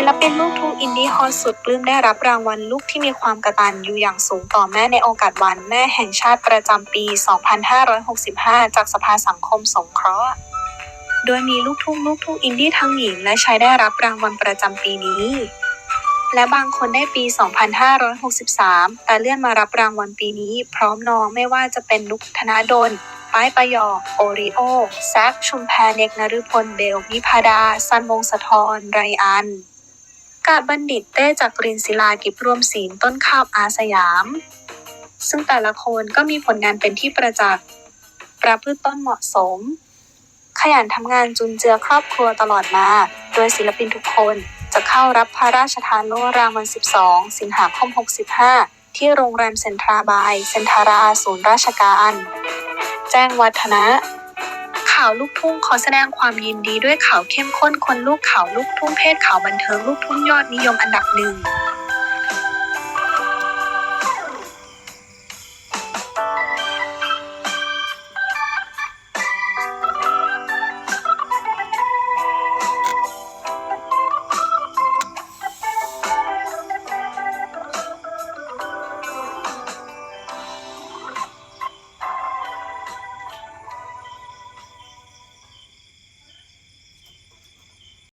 ศิลปินลูกทุ่งอินดี้ฮอตสุดปลื้มได้รับรางวัลลูกที่มีความกตัญญูอย่างสูงต่อแม่ในโอกาสวันแม่แห่งชาติประจำปี 2565 จากสภาสังคมสงเคราะห์ โดยมีลูกทุ่งลูกทุ่งอินดี้ทั้งหญิงและชายได้รับรางวัลประจำปีนี้ และบางคนได้ปี 2563 แต่เลื่อนมารับรางวัลปีนี้ พร้อมน้องไม่ว่าจะเป็นนุกธนาดลป้ายประยอโอริโอแซคชุมแพเนกนฤพล เบลวิพาดาซันวงศ์สะทรไรอัน กาบบัณฑิตเต้จากกรินศิลากิบรวมศีลต้นข้าวอาสยาม ซึ่งแต่ละคนก็มีผลงานเป็นที่ประจักษ์ประพฤติต้นเหมาะสม ขยันทำงานจุนเจือครอบครัวตลอดมา โดยศิลปินทุกคนจะเข้ารับพระราชทานโล่รางวัล 12 สิงหาคม 65 ที่โรงแรมเซ็นทราบาย เซ็นทาราศูนย์ราชการ แจ้งวัฒนะ ข่าวลูกทุ่งขอแสดงความยินดีด้วยข่าวเข้มข้นคนลูกข่าวลูกทุ่งเพศข่าวบันเทิงลูกทุ่งยอดนิยมอันดับหนึ่ง